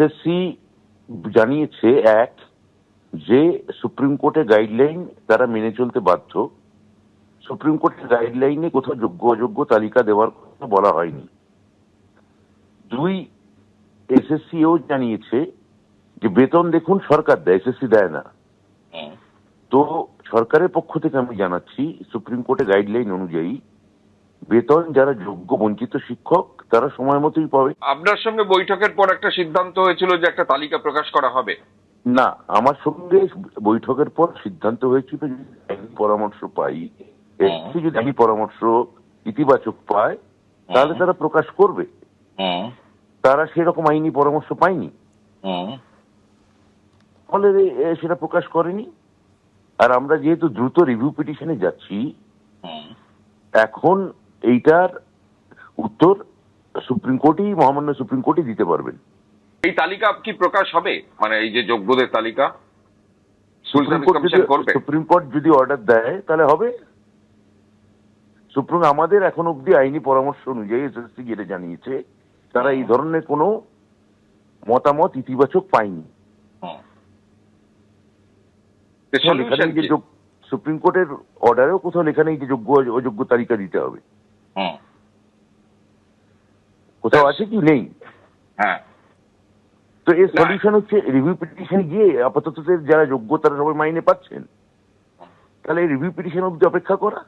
SSC জানিয়েছে এক যে সুপ্রিম কোর্টের গাইডলাইন তারা মেনে চলতে বাধ্য। সুপ্রিম কোর্টের গাইডলাইনে কোথাও যোগ্য অযোগ্য তালিকা দেওয়ার কথা বলা হয়নি। দুই এসএসসিও জানিয়েছে যে বেতন দেখুন সরকার দেয় এসএসসি দেয় না। তো সরকারের পক্ষ থেকে আমি জানাচ্ছি সুপ্রিম কোর্টের গাইডলাইন অনুযায়ী বেতন যারা যোগ্য বঞ্চিত শিক্ষক তারা সময় মতোই পাবে। আপনার সঙ্গে বৈঠকের পর একটা সিদ্ধান্ত হয়েছিল যে একটা তালিকা প্রকাশ করা হবে। না আমার সঙ্গে বৈঠকের পর সিদ্ধান্ত হয়েছিল পরামর্শ পাই। এসপি যদি আইনি পরামর্শ ইতিবাচক পায় তাহলে তারা প্রকাশ করবে। তারা সেরকম আইনি পরামর্শ পায়নি। ফলে সেটা প্রকাশ করেনি। আর আমরা যেহেতু দ্রুত রিভিউ পিটিশনে যাচ্ছি এখন এইটার উত্তর সুপ্রিম কোর্টই মহামান্য সুপ্রিম কোর্টই দিতে পারবেন। এই তালিকা কি প্রকাশ হবে? মানে এই যে যোগ্যদের তালিকা সুপ্রিম কোর্ট যদি অর্ডার দেয় তাহলে হবে। সুপ্রিম আমাদের এখন অব্দি আইনি পরামর্শ অনুযায়ী এসএসসি যেটা জানিয়েছে তারা এই ধরনের কোনো মতামত ইতিবাচক পায়নি। সুপ্রিম কোর্টের অর্ডারেও কোথাও লেখা নেই যে যোগ্য অযোগ্য তালিকা দিতে হবে। হুম। কোথাও আছে কি? নেই। হ্যাঁ। তো এর সলিউশন হচ্ছে রিভিউ পিটিশন গিয়ে আপাতত যারা যোগ্য তারা সবাই মাইনে পাচ্ছেন। তাহলে রিভিউ পিটিশন অব্দি অপেক্ষা করা।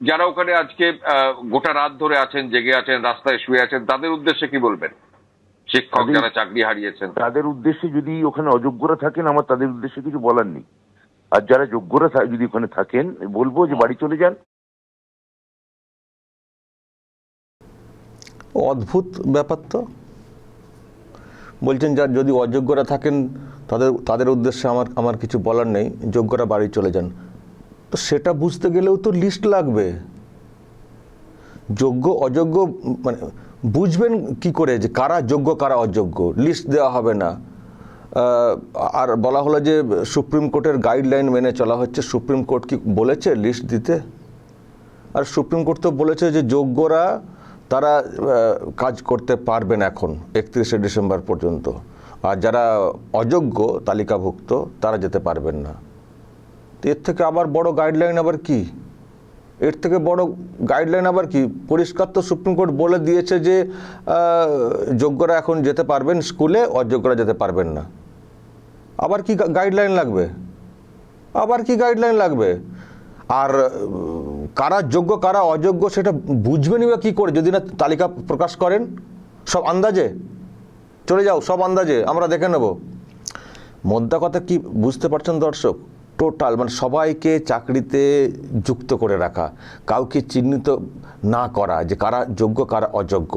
যারা ওখানে আজকে গোটা রাত ধরে আছেন জেগে আছেন রাস্তায় শুয়ে আছেন তাদের উদ্দেশ্যে কি বলবেন? শিক্ষক যারা চাকরি হারিয়েছেন। তাদের উদ্দেশ্যে যদি ওখানে অযোগ্যরা থাকেন আমার তাদের উদ্দেশ্যে কিছু বলার নেই। আর যারা যোগ্যরা যদি ওখানে থাকেন বলব যে বাড়ি চলে যান। অদ্ভুত ব্যাপার তো। বলছেন যার যদি অযোগ্যরা থাকেন, তাদের তাদের উদ্দেশ্যে আমার আমার কিছু বলার নেই, যোগ্যরা বাড়ি চলে যান। তো সেটা বুঝতে গেলেও তো লিস্ট লাগবে। যোগ্য, অযোগ্য মানে বুঝবেন কি করে যে কারা যোগ্য, কারা অযোগ্য? লিস্ট দেওয়া হবে না। আর বলা হলো যে সুপ্রিম কোর্টের গাইডলাইন মেনে চলা হচ্ছে। সুপ্রিম কোর্ট কি বলেছে লিস্ট দিতে? আর সুপ্রিম কোর্ট তো বলেছে যে যোগ্যরা তারা কাজ করতে পারবেন এখন, একত্রিশে ডিসেম্বর পর্যন্ত। আর যারা অযোগ্য, তালিকাভুক্ত, তারা যেতে পারবেন না। তো এর থেকে আবার বড় গাইডলাইন আবার কি? এর থেকে বড় গাইডলাইন আবার কি? পরিষ্কার তো সুপ্রিম কোর্ট বলে দিয়েছে যে যোগ্যরা এখন যেতে পারবেন স্কুলে, অযোগ্যরা যেতে পারবেন না। আবার কি গাইডলাইন লাগবে? আবার কি গাইডলাইন লাগবে? আর কারা যোগ্য, কারা অযোগ্য সেটা বুঝবেনই বা কী করে? যদি না তালিকা প্রকাশ করেন, সব আন্দাজে? চলে যাও, সব আন্দাজে, আমরা দেখে নেব। মোদ্দা কথা কি বুঝতে পারছেন দর্শক? টোটাল মানে সবাইকে চাকরিতে যুক্ত করে রাখা, কাউকে চিহ্নিত না করা, যে কারা যোগ্য, কারা অযোগ্য।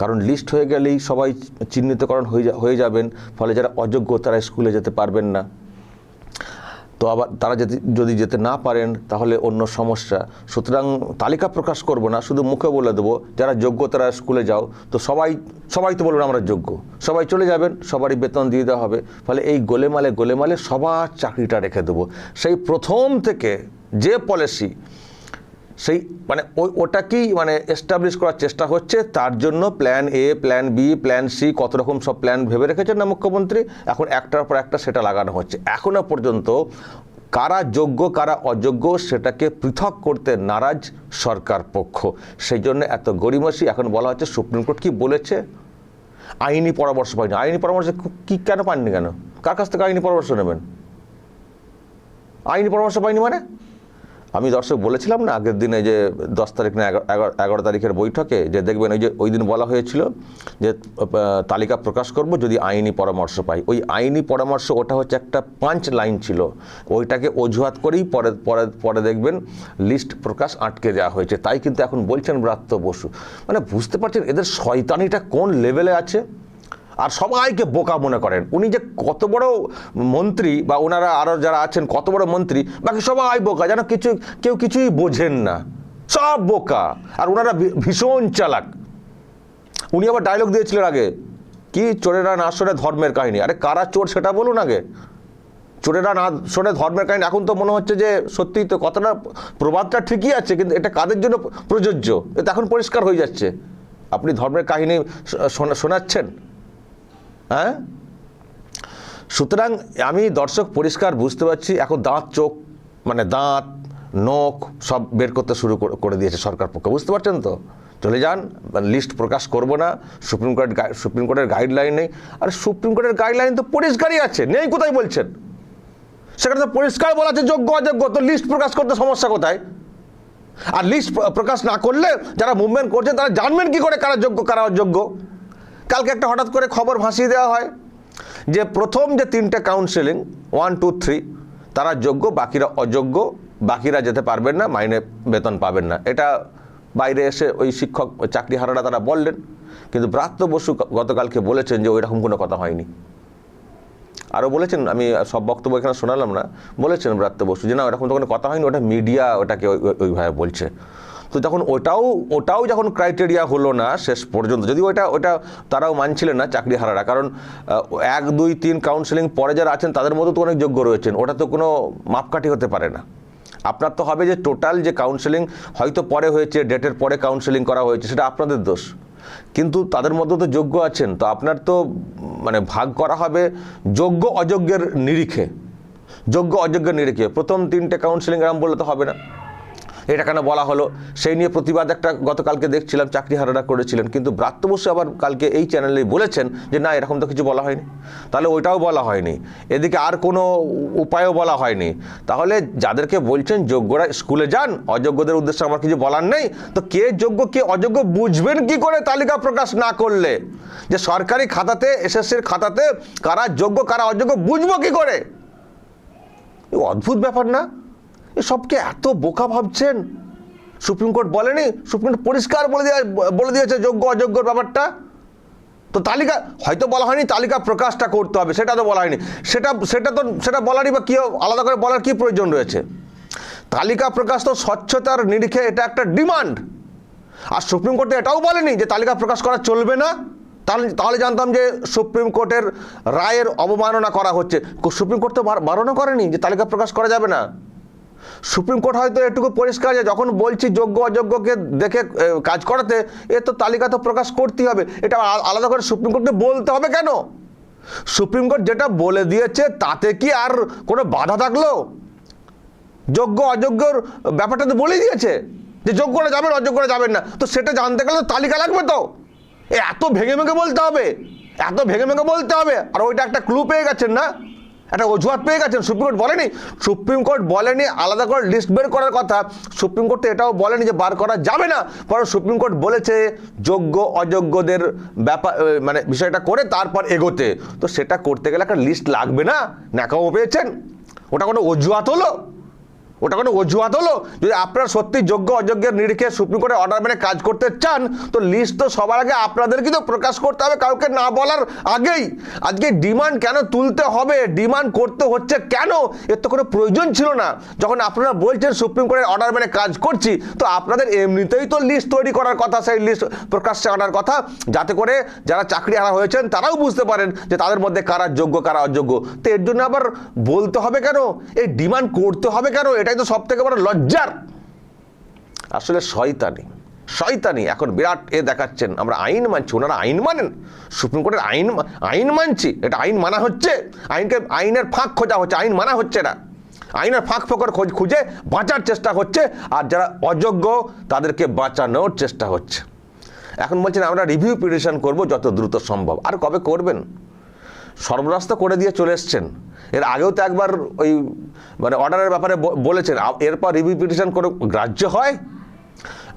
কারণ লিস্ট হয়ে গেলেই সবাই চিহ্নিতকরণ হয়ে হয়ে যাবেন, ফলে যারা অযোগ্য তারা স্কুলে যেতে পারবেন না। তো আবার তারা যদি যদি যেতে না পারেন, তাহলে অন্য সমস্যা। সুতরাং তালিকা প্রকাশ করব না, শুধু মুখে বলে দেবো, যারা যোগ্য তারা স্কুলে যাও। তো সবাই সবাই তো বলবেন আমরা যোগ্য। সবাই চলে যাবেন, সবারই বেতন দিয়ে দেওয়া হবে। ফলে এই গোলেমালে গোলেমালে সবার চাকরিটা রেখে দেবো। সেই প্রথম থেকে যে পলিসি সেই মানে ওই ওটাকেই মানে এস্টাবলিশ করার চেষ্টা হচ্ছে। তার জন্য plan A plan B plan C কত রকম সব প্ল্যান ভেবে রেখেছেন না মুখ্যমন্ত্রী? এখন একটার পর একটা সেটা লাগানো হচ্ছে। এখনও পর্যন্ত কারা যোগ্য, কারা অযোগ্য সেটাকে পৃথক করতে নারাজ সরকার পক্ষ। সেই জন্য এত গরিমসি এখন বলা হচ্ছে সুপ্রিম কোর্ট কি বলেছে? আইনি পরামর্শ পাইনি আইনি পরামর্শ কি কেন পাননি কেন? কার কাছ থেকে আইনি পরামর্শ নেবেন? আইনি পরামর্শ পাইনি মানে? আমি দর্শক বলেছিলাম না, আগের দিনে যে দশ তারিখ না এগারো- তারিখের বৈঠকে যে দেখবেন ওই যে ওই দিন বলা হয়েছিল যে তালিকা প্রকাশ করব যদি আইনি পরামর্শ পাই। ওই আইনি পরামর্শ ওটা হচ্ছে একটা পাঁচ লাইন ছিল। ওইটাকে অজুহাত করেই পরে পরে পরে দেখবেন লিস্ট প্রকাশ আটকে দেওয়া হয়েছে। তাই কিন্তু এখন বলছেন ব্রাত্য বসু। মানে বুঝতে পারছেন এদের শয়তানিটা কোন লেভেলে আছে? আর সবাইকে বোকা মনে করেন। উনি যে কত বড় মন্ত্রী বা ওনারা আরও যারা আছেন, কত বড় মন্ত্রী, বাকি সবাই বোকা, যেন কিছু, কেউ কিছুই বোঝেন না। সব বোকা। আর ওনারা ভীষণ চালাক। উনি আবার ডায়লগ দিয়েছিলেন আগে, কি চোরেরা না শোনে ধর্মের কাহিনী? আরে কারা চোর সেটা বলুন আগে। চোরেরা না শোনে ধর্মের কাহিনী, এখন তো মনে হচ্ছে যে সত্যিই তো কথাটা, প্রবাদটা ঠিকই আছে, কিন্তু এটা কাদের জন্য প্রযোজ্য? এটা এখন পরিষ্কার হয়ে যাচ্ছে। আপনি ধর্মের কাহিনী শোনা- শোনাচ্ছেন? হ্যাঁ? সুতরাং আমি দর্শক পরিষ্কার বুঝতে পারছি, এখন দাঁত, চোখ মানে দাঁত, নখ সব বের করতে শুরু করে- দিয়েছে সরকার পক্ষে। বুঝতে পারছেন তো? চলে যান লিস্ট প্রকাশ করব না, সুপ্রিম কোর্ট সুপ্রিম কোর্টের গাইডলাইন নেই। আর সুপ্রিম কোর্টের গাইডলাইন তো পরিষ্কারই আছে, নেই কোথায় বলছেন? সেখানে তো পরিষ্কার বলা আছে, যোগ্য, অযোগ্য, তো লিস্ট প্রকাশ করতে সমস্যা কোথায়? আর লিস্ট প্রকাশ না করলে যারা মুভমেন্ট করছে তারা জানবেন কি করে কারা যোগ্য, কারা অযোগ্য? কালকে একটা হঠাৎ করে খবর ভাসিয়ে দেওয়া হয় যে প্রথম যে তিনটে কাউন্সেলিং ওয়ান টু থ্রি তারা যোগ্য, বাকিরা অযোগ্য, বাকিরা যেতে পারবেন না, মাইনে বেতন পাবেন না। এটা বাইরে এসে ওই শিক্ষক চাকরিহারারা তারা বললেন। কিন্তু ব্রাত্য বসু গতকালকে বলেছেন যে ওই রকম কোনো কথা হয়নি। আরও বলেছেন, আমি সব বক্তব্য এখানে শোনালাম না, বলেছেন ব্রাত্য বসু যে না এরকম তো কোনো কথা হয়নি, ওটা মিডিয়া ওটাকে ওই- ওই- ওইভাবে বলছে। তো যখন ওটাও ওটাও যখন ক্রাইটেরিয়া হলো না শেষ পর্যন্ত যদি ওটা ওটা তারাও মানছিলেন না চাকরিহারারা কারণ এক, দুই, তিন কাউন্সেলিং পরে যারা আছেন তাদের মধ্যে তো অনেক যোগ্য রয়েছেন, ওটা তো কোনো মাপকাঠি হতে পারে না। আপনার তো হবে যে টোটাল যে কাউন্সেলিং হয়তো পরে হয়েছে ডেটের পরে কাউন্সেলিং করা হয়েছে, সেটা আপনাদের দোষ। কিন্তু তাদের মধ্যে তো যোগ্য আছেন, তো আপনার তো মানে ভাগ করা হবে যোগ্য অযোগ্যের নিরিখে, যোগ্য অযোগ্যের নিরিখে। প্রথম তিনটে কাউন্সেলিং এরম বললে তো হবে না। এটা কেন বলা হলো? সেই নিয়ে প্রতিবাদ একটা গতকালকে দেখছিলাম চাকরিহারারা করেছিলেন। কিন্তু ব্রাত্য বসু আবার কালকে এই চ্যানেলেই বলেছেন যে, না, এরকম তো কিছু বলা হয়নি। তাহলে ওইটাও বলা হয়নি। এদিকে আর কোনো উপায়ও বলা হয়নি। তাহলে যাদেরকে বলছেন যোগ্যরা স্কুলে যান, অযোগ্যদের উদ্দেশ্যে আমার কিছু বলার নেই, তো কে যোগ্য, কে অযোগ্য বুঝবেন কি করে তালিকা প্রকাশ না করলে? যে সরকারি খাতাতে, এসএসসির খাতাতে কারা যোগ্য, কারা অযোগ্য, বুঝব কি করে? অদ্ভুত ব্যাপার না? এসবকে এত বোকা ভাবছেন? সুপ্রিম কোর্ট বলেনি? সুপ্রিম কোর্ট পরিষ্কার বলে দিয়ে বলে দিয়েছে যোগ্য, অযোগ্যর ব্যাপারটা? তো তালিকা হয়তো বলা হয়নি, তালিকা প্রকাশটা করতে হবে, সেটা তো বলা হয়নি। সেটা সেটা তো সেটা বলারই বা কী আলাদা করে বলার কী প্রয়োজন রয়েছে? তালিকা প্রকাশ তো স্বচ্ছতার নিরিখে এটা একটা ডিমান্ড। আর সুপ্রিম কোর্টে এটাও বলেনি যে তালিকা প্রকাশ করা চলবে না? তাহলে তাহলে জানতাম যে সুপ্রিম কোর্টের রায়ের অবমাননা করা হচ্ছে। সুপ্রিম কোর্ট তো বারণও করেনি যে তালিকা প্রকাশ করা যাবে না। সুপ্রিম কোর্ট হয়তো এটুকু পরিষ্কার যে যখন বলছি যোগ্য অযোগ্যকে দেখে কাজ করাতে, এ তো তালিকা তো প্রকাশ করতেই হবে। এটা আলাদা করে সুপ্রিম কোর্টকে বলতে হবে কেন? সুপ্রিম কোর্ট যেটা বলে দিয়েছে তাতে কি আর কোনো বাধা থাকল? যোগ্য অযোগ্যর ব্যাপারটা তো বলেই দিয়েছে যে যোগ্যরা যাবেন, অযোগ্যরা যাবেন না। তো সেটা জানতে গেলে তো তালিকা লাগবে তো। এত ভেঙে ভেঙে বলতে হবে। এত ভেঙে ভেঙে বলতে হবে। আর ওইটা একটা ক্লু পেয়ে গেছেন না? একটা অজুহাত পেয়ে গেছেন, সুপ্রিম কোর্ট বলেনি। সুপ্রিম কোর্ট বলেনি, আলাদা করে লিস্ট বের করার কথা। সুপ্রিম কোর্ট এটাও বলেনি যে বার করা যাবে না। কারণ সুপ্রিম কোর্ট বলেছে যোগ্য, অযোগ্যদের ব্যাপার মানে বিষয়টা করে তারপর এগোতে। তো সেটা করতে গেলে একটা লিস্ট লাগবে না? ন্যাকাও পেয়েছেন? ওটা কোনো অজুহাত হলো? ওটা কোনো অজুহাত হলো? যদি আপনারা সত্যি যোগ্য অযোগ্যের নিরিখে সুপ্রিম কোর্টের অর্ডার মেনে কাজ করতে চান, তো লিস্ট তো সবার আগে আপনাদেরকে তো প্রকাশ করতে হবে, কাউকে না বলার আগেই। আজকে ডিমান্ড কেন তুলতে হবে? ডিমান্ড করতে হচ্ছে কেন? এর তো কোনো প্রয়োজন ছিল না। যখন আপনারা বলছেন সুপ্রিম কোর্টের অর্ডার মেনে কাজ করছি, তো আপনাদের এমনিতেই তো লিস্ট তৈরি করার কথা, সেই লিস্ট প্রকাশ্যে আনার কথা। যাতে করে যারা চাকরি হারা হয়েছেন, তারাও বুঝতে পারেন যে তাদের মধ্যে কারা যোগ্য, কারা অযোগ্য। তো এর জন্য আবার বলতে হবে কেন? এই ডিমান্ড করতে হবে কেন? এটাই তো সব থেকে বড় লজ্জার। আসলে শয়তানি শয়তানি এখন বিরাট এ দেখাচ্ছেন। আমরা আইন মানছি, ওনারা আইন মানেন। সুপ্রিম কোর্টের আইন আইন মানছি। এটা আইন মানা হচ্ছে। আইনকে, আইনের ফাঁক খোঁজা হচ্ছে, আইন মানা হচ্ছে না আইনের ফাঁক ফোকর খোঁজ, খুঁজে বাঁচার চেষ্টা হচ্ছে, আর যারা অযোগ্য, তাদেরকে বাঁচানোর চেষ্টা হচ্ছে। এখন বলছেন, আমরা রিভিউ পিটিশন করব যত দ্রুত সম্ভব। আর কবে করবেন? সর্বনাশ তো করে দিয়ে চলে এসছেন। এর আগেও তো একবার ওই মানে অর্ডারের ব্যাপারে বলেছেন। এরপর রিভিউ পিটিশন করে গ্রাহ্য হয়?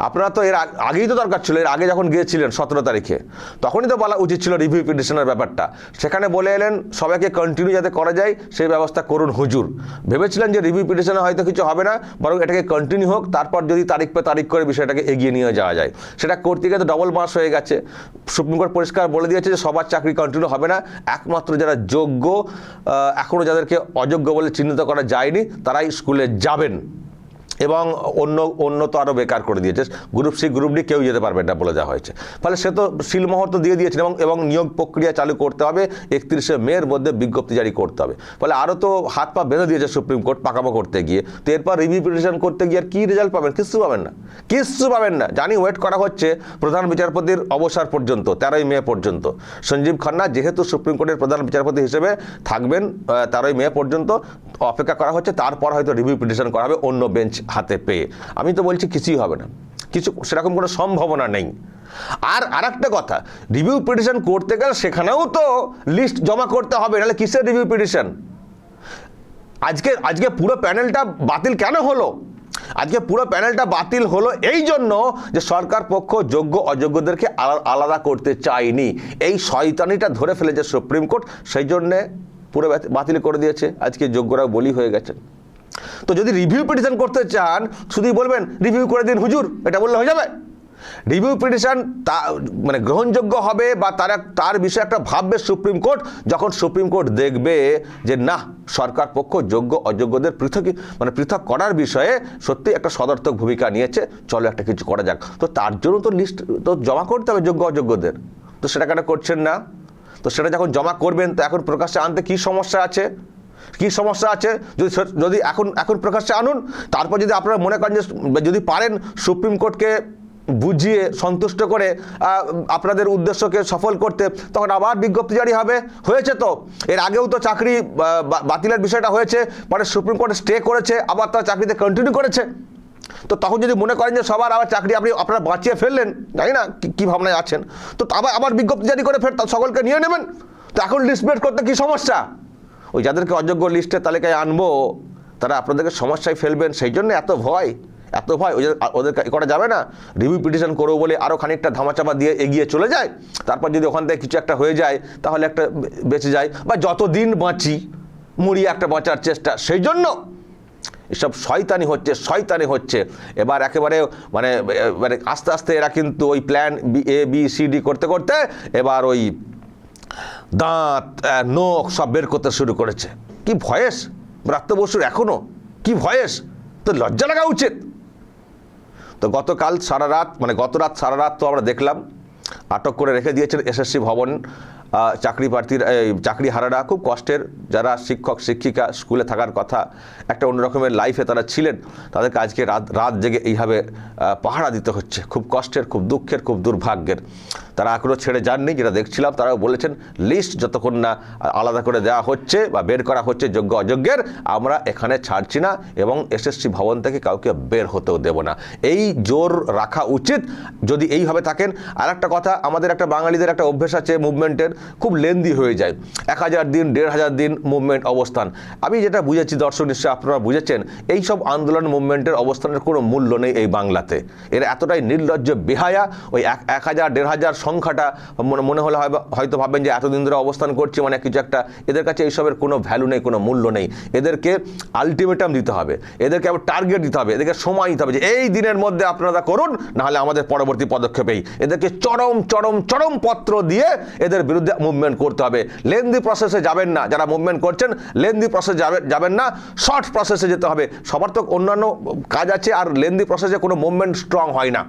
আপনারা তো এর আগেই তো দরকার ছিল, এর আগে যখন গিয়েছিলেন সতেরো তারিখে, তখনই তো বলা উচিত ছিল রিভিউ পিটিশনের ব্যাপারটা। সেখানে বলে এলেন, সবাইকে কন্টিনিউ যাতে করা যায়, সেই ব্যবস্থা করুন হুজুর। ভেবেছিলেন যে রিভিউ পিটিশনে হয়তো কিছু হবে না, বরং এটাকে কন্টিনিউ হোক, তারপর যদি তারিখ পে তারিখ করে বিষয়টাকে এগিয়ে নিয়ে যাওয়া যায়। সেটা করতে গিয়ে তো ডবল মাস হয়ে গেছে। সুপ্রিম কোর্ট পরিষ্কার বলে দিয়েছে যে সবার চাকরি কন্টিনিউ হবে না, একমাত্র যারা যোগ্য এখনও যাদেরকে অযোগ্য বলে চিহ্নিত করা যায়নি, তারাই স্কুলে যাবেন। এবং অন্য অন্য তো আরও বেকার করে দিয়েছে। গ্রুপ সি, গ্রুপ ডি কেউ যেতে পারবে না বলে দেওয়া হয়েছে। ফলে সে তো শিলমোহর তো দিয়ে দিয়েছেন এবং এবং নিয়োগ প্রক্রিয়া চালু করতে হবে, একত্রিশে মের মধ্যে বিজ্ঞপ্তি জারি করতে হবে। ফলে আরও তো হাত পা বেঁধে দিয়েছে সুপ্রিম কোর্ট পাকামো করতে গিয়ে। তো এরপর রিভিউ পিটিশন করতে গিয়ে আর কী রেজাল্ট পাবেন? কিচ্ছু পাবেন না। কিচ্ছু পাবেন না। জানি ওয়েট করা হচ্ছে প্রধান বিচারপতির অবসর পর্যন্ত, তেরোই মে পর্যন্ত। সঞ্জীব খান্না যেহেতু সুপ্রিম কোর্টের প্রধান বিচারপতি হিসেবে থাকবেন তেরোই মে পর্যন্ত অপেক্ষা করা হচ্ছে। তারপর হয়তো রিভিউ পিটিশন করা হবে অন্য বেঞ্চ হাতে পেয়ে। আমি তো বলছি কিছুই হবে না। কিছু সেরকম কোনো সম্ভাবনা নেই। আর আরেকটা কথা রিভিউ পিটিশন করতে গেলে সেখানেও তো লিস্ট জমা করতে হবে, নাহলে কিসের রিভিউ পিটিশন আজকে আজকে পুরো প্যানেলটা বাতিল কেন হলো? আজকে পুরো প্যানেলটা বাতিল হলো এই জন্য যে সরকার পক্ষ যোগ্য, অযোগ্যদেরকে আলাদা করতে চায়নি। এই শয়তানিটা ধরে ফেলেছে সুপ্রিম কোর্ট সেই জন্যে পুরো বাতিল করে দিয়েছে। আজকে যোগ্যরা বলি হয়ে গেছেন। তো যদি রিভিউ পিটিশন করতে চান, শুধুই বলবেন রিভিউ করে দিন, হুজুর। এটা বললে হয়ে যাবে। রিভিউ পিটিশন তা মানে গ্রহণযোগ্য হবে বা তার তার বিষয়ে একটা ভাববে সুপ্রিম কোর্ট যখন সুপ্রিম কোর্ট দেখবে যে, না, সরকার পক্ষ যোগ্য, অযোগ্যদের পৃথক মানে পৃথক করার বিষয়ে সত্যি একটা সদর্থক ভূমিকা নিয়েছে, চলো একটা কিছু করা যাক। তো তার জন্য তো লিস্ট তো জমা করতে হবে যোগ্য, অযোগ্যদের। তো সেটা কেন করছেন না? তো সেটা যখন জমা করবেন, তো এখন প্রকাশ্যে আনতে কি সমস্যা আছে? কি সমস্যা আছে? যদি যদি এখন এখন প্রকাশ্যে আনুন, তারপর যদি আপনারা মনে করেন যে যদি পারেন সুপ্রিম কোর্টকে বুঝিয়ে সন্তুষ্ট করে আপনাদের উদ্দেশ্যকে সফল করতে, তখন আবার বিজ্ঞপ্তি জারি হবে। হয়েছে তো। এর আগেও তো চাকরি বাতিলের বিষয়টা হয়েছে, পরে সুপ্রিম কোর্টে স্টে করেছে, আবার তারা চাকরিতে কন্টিনিউ করেছে। তো তখন যদি মনে করেন যে সবার আবার চাকরি আপনি, আপনারা বাঁচিয়ে ফেললেন, জানি না কি- ভাবনায় আছেন। তো আবার আবার বিজ্ঞপ্তি জারি করে ফের সকলকে নিয়ে নেবেন। তো এখন বের করতে কি সমস্যা? ওই যাদেরকে অযোগ্য লিস্টের তালিকায় আনব, তারা আপনাদেরকে সমস্যায় ফেলবেন। সেই জন্য এত ভয় এত ভয় ওই ওদের করা যাবে না। রিভিউ পিটিশন করব বলে আরও খানিকটা ধামাচাপা দিয়ে এগিয়ে চলে যায়। তারপর যদি ওখান থেকে কিছু একটা হয়ে যায়, তাহলে একটা বেঁচে যায়। বা যতদিন বাঁচি, মুড়িয়ে একটা বাঁচার চেষ্টা, সেই জন্য এসব শয়তানি হচ্ছে শয়তানি হচ্ছে। এবার একেবারে মানে মানে আস্তে আস্তে এরা কিন্তু ওই plan A B C D করতে করতে এবার ওই দাঁত নখ সব বের করতে শুরু করেছে। কি ভয়েস? ব্রাত্য বসুর এখনও কি ভয়েস? তো লজ্জা লাগা উচিত। তো গতকাল সারা রাত মানে গত রাত সারা রাত তো আমরা দেখলাম আটক করে রেখে দিয়েছেন এসএসসি ভবন চাকরি প্রার্থীর চাকরি হারারা। খুব কষ্টের যারা শিক্ষক, শিক্ষিকা স্কুলে থাকার কথা, একটা অন্য রকমের লাইফে তারা ছিলেন, তাদেরকে আজকে রাত রাত জেগে এইভাবে পাহারা দিতে হচ্ছে। খুব কষ্টের, খুব দুঃখের, খুব দুর্ভাগ্যের। তারা এখনও ছেড়ে যাননি, যেটা দেখছিলাম, তারাও বলেছেন লিস্ট যতক্ষণ না আলাদা করে দেওয়া হচ্ছে বা বের করা হচ্ছে যোগ্য, অযোগ্যের, আমরা এখানে ছাড়ছি না এবং এসএসসি ভবন থেকে কাউকে বের হতেও দেব না। এই জোর রাখা উচিত। যদি এইভাবে থাকেন আর একটা কথা আমাদের একটা বাঙালিদের একটা অভ্যেস আছে মুভমেন্টের খুব লেন্দি হয়ে যায়। এক হাজার দিন, দেড় হাজার দিন মুভমেন্ট অবস্থান। আমি যেটা বুঝেছি, দর্শক নিশ্চয়ই আপনারা বুঝেছেন এই সব আন্দোলন মুভমেন্টের অবস্থানের কোনো মূল্য নেই এই বাংলাতে। এরা এতটাই নির্লজ্জ, বেহায়া, ওই এক এক হাজার, দেড় হাজার সংখ্যাটা মনে মনে হলে হয়তো ভাবেন যে এতদিন ধরে অবস্থান করছে মানে কিছু একটা, এদের কাছে এইসবের কোনো ভ্যালু নেই, কোনো মূল্য নেই। এদেরকে আলটিমেটাম দিতে হবে, এদেরকে আবার টার্গেট দিতে হবে, এদেরকে সময় দিতে হবে যে এই দিনের মধ্যে আপনারা করুন, নাহলে আমাদের পরবর্তী পদক্ষেপেই। এদেরকে চরম চরম চরম পত্র দিয়ে এদের বিরুদ্ধে মুভমেন্ট করতে হবে। লেন্দি প্রসেসে যাবেন না। যারা মুভমেন্ট করছেন, লেন্দি প্রসেস যাবে, যাবেন না। শর্ট প্রসেসে যেতে হবে। সবার তো অন্যান্য কাজ আছে আর লেন্দি প্রসেসে কোনো মুভমেন্ট স্ট্রং হয় না।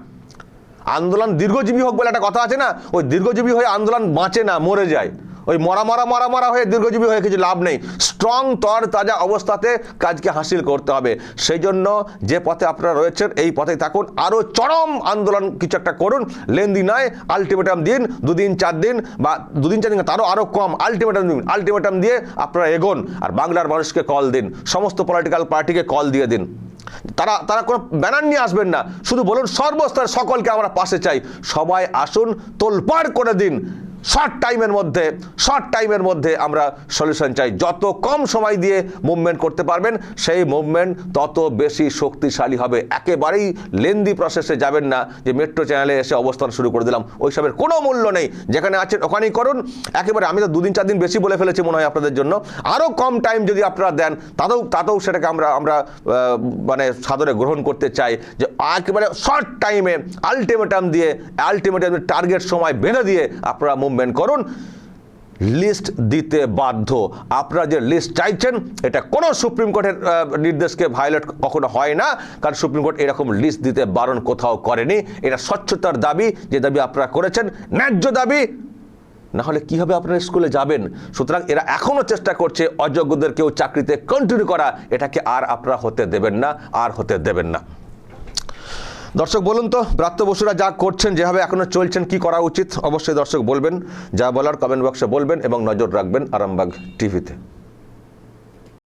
আন্দোলন দীর্ঘজীবী হোক বলে একটা কথা আছে না, ওই দীর্ঘজীবী হয়ে আন্দোলন বাঁচে না, মরে যায়। ওই মরা মরা মরা মরা হয়ে দীর্ঘজীবী হয়ে কিছু লাভ নেই। স্ট্রং তর, তাজা অবস্থাতে কাজকে হাসিল করতে হবে। সেই জন্য যে পথে আপনারা রয়েছেন, এই পথে থাকুন। আরও চরম আন্দোলন কিছু একটা করুন। লেনদি নয় আলটিমেটাম দিন। দুদিন, চার দিন বা দুদিন, চার দিন তারও আরও কম। আলটিমেটাম দিন। আলটিমেটাম দিয়ে আপনারা এগোন। আর বাংলার মানুষকে কল দিন। সমস্ত পলিটিক্যাল পার্টিকে কল দিয়ে দিন। তারা তারা কোনো ব্যানার নিয়ে আসবেন না। শুধু বলুন সর্বস্তর সকলকে আমরা পাশে চাই। সবাই আসুন, তোলপাড় করে দিন। শর্ট টাইমের মধ্যে শর্ট টাইমের মধ্যে আমরা সলিউশন চাই। যত কম সময় দিয়ে মুভমেন্ট করতে পারবেন, সেই মুভমেন্ট তত বেশি শক্তিশালী হবে। একেবারেই লেন্দি প্রসেসে যাবেন না যে মেট্রো চ্যানেলে এসে অবস্থান শুরু করে দিলাম। ওইসবের কোনো মূল্য নেই। যেখানে আছেন ওখানেই করুন। একেবারে আমি তো দুদিন, চার দিন বেশি বলে ফেলেছি মনে হয় আপনাদের জন্য। আরও কম টাইম যদি আপনারা দেন, তাতেও তাতেও সেটাকে আমরা আমরা মানে সাদরে গ্রহণ করতে চাই যে একেবারে শর্ট টাইমে আলটিমেটাম দিয়ে আলটিমেটাম টার্গেট সময় বেঁধে দিয়ে আপনারা মুভমেন্ট করুন। লিস্ট দিতে বাধ্য। আপনারা যে লিস্ট চাইছেন, এটা কোনো সুপ্রিম কোর্টের নির্দেশকে ভায়োলেট কখনো হয় না। কারণ সুপ্রিম কোর্ট এরকম লিস্ট দিতে বারণ কোথাও করেনি। এটা স্বচ্ছতার দাবি, যে দাবি আপনারা করেছেন, ন্যায্য দাবি। না হলে কীভাবে আপনারা স্কুলে যাবেন? সুতরাং এরা এখনও চেষ্টা করছে অযোগ্যদেরকেও চাকরিতে কন্টিনিউ করা। এটাকে আর আপনারা হতে দেবেন না, আর হতে দেবেন না। দর্শক, বলুন তো, ব্রাত্য বসুরা যা করছেন, যেভাবে এখনও চলছেন, কি করা উচিত? অবশ্যই দর্শক, বলবেন। যা বলার কমেন্ট বক্সে বলবেন এবং নজর রাখবেন আরামবাগ টিভিতে।